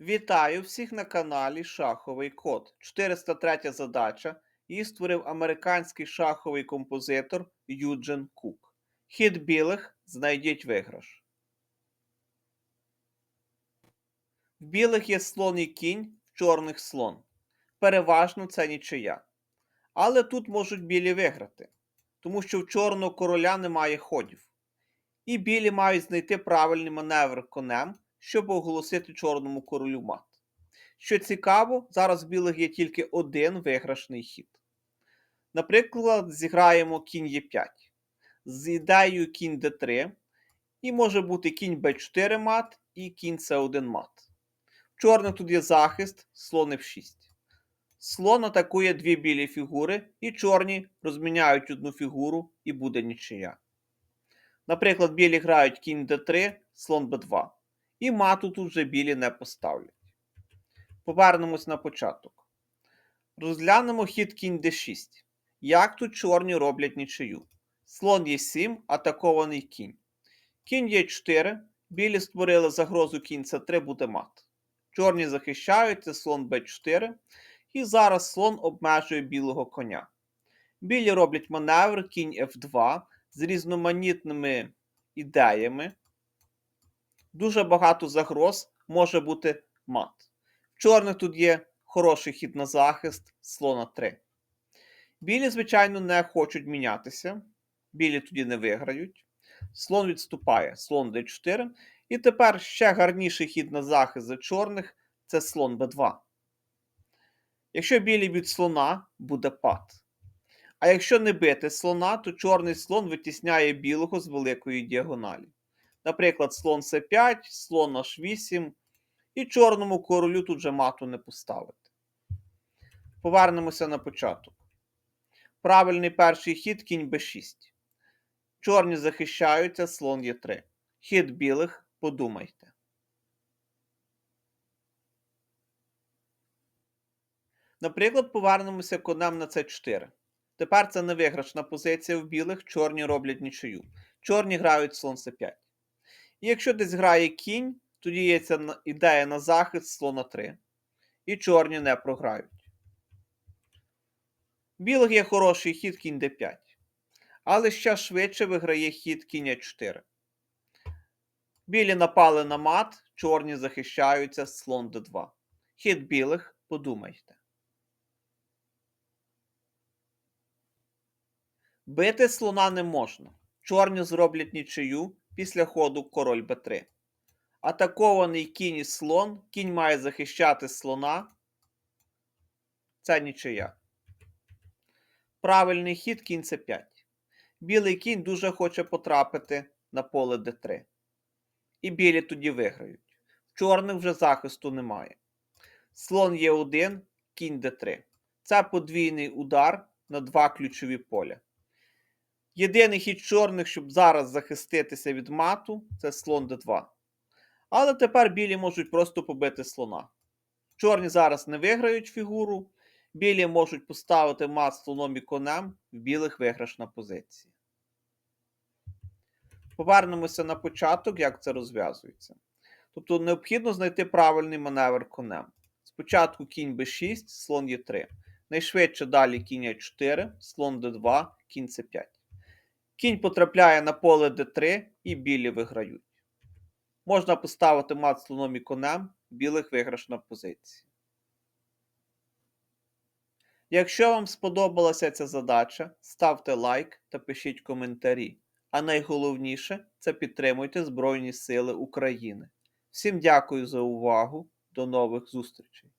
Вітаю всіх на каналі Шаховий Код. 403 задача. Її створив американський шаховий композитор Юджен Кук. Хід білих знайдіть виграш. В білих є слон і кінь, в чорних слон. Переважно це нічия. Але тут можуть білі виграти, тому що в чорного короля немає ходів. І білі мають знайти правильний маневр конем, щоб оголосити чорному королю мат. Що цікаво, зараз в білих є тільки один виграшний хід. Наприклад, зіграємо кінь Е5 з ідеєю кінь d3, і може бути кінь b4 мат і кінь c1 мат. В чорних тут є захист, слон f6. Слон атакує дві білі фігури, і чорні розміняють одну фігуру, і буде нічия. Наприклад, білі грають кінь d3, слон b2. І мату тут вже білі не поставлять. Повернемось на початок. Розглянемо хід кінь d6. Як тут чорні роблять нічию? Слон Е7, атакований кінь. Кінь Е4. Білі створили загрозу кінь С3 буде мат. Чорні захищаються, слон Б4. І зараз слон обмежує білого коня. Білі роблять маневр кінь F2 з різноманітними ідеями. Дуже багато загроз може бути мат. В чорних тут є хороший хід на захист слона 3. Білі, звичайно, не хочуть мінятися. Білі тоді не виграють. Слон відступає, слон d4. І тепер ще гарніший хід на захист за чорних це слон b2. Якщо білі б'ють слона, буде пад. А якщо не бити слона, то чорний слон витісняє білого з великої діагоналі. Наприклад, слон c5, слон h8, і чорному королю тут же мату не поставити. Повернемося на початок. Правильний перший хід кінь b6. Чорні захищаються, слон Е3. Хід білих, подумайте. Наприклад, повернемося конем на c4. Тепер це невиграшна позиція в білих, чорні роблять нічию. Чорні грають слон c5. І якщо десь грає кінь, тоді є ця ідея на захист слона 3. І чорні не програють. Білих є хороший хід кінь d5. Але ще швидше виграє хід кінь 4. Білі напали на мат, чорні захищаються слон d2. Хід білих, подумайте. Бити слона не можна. Чорні зроблять нічию після ходу король b3. Атакований кінь і слон, кінь має захищати слона. Це нічия. Правильний хід кінь c5. Білий кінь дуже хоче потрапити на поле d3. І білі тоді виграють. В чорних вже захисту немає. Слон Е1, кінь d3. Це подвійний удар на два ключові поля. Єдиний хід чорних, щоб зараз захиститися від мату, це слон d2. Але тепер білі можуть просто побити слона. Чорні зараз не виграють фігуру. Білі можуть поставити мат слоном і конем в білих виграшна позиція. Повернемося на початок, як це розв'язується. Тобто необхідно знайти правильний маневр конем. Спочатку кінь b6, слон Е3. Найшвидше далі кінь А4, слон d2, кінь c5. Кінь потрапляє на поле d3 і білі виграють. Можна поставити мат слоном і конем, білих виграшна позиція. Якщо вам сподобалася ця задача, ставте лайк та пишіть коментарі. А найголовніше це підтримуйте Збройні Сили України. Всім дякую за увагу. До нових зустрічей!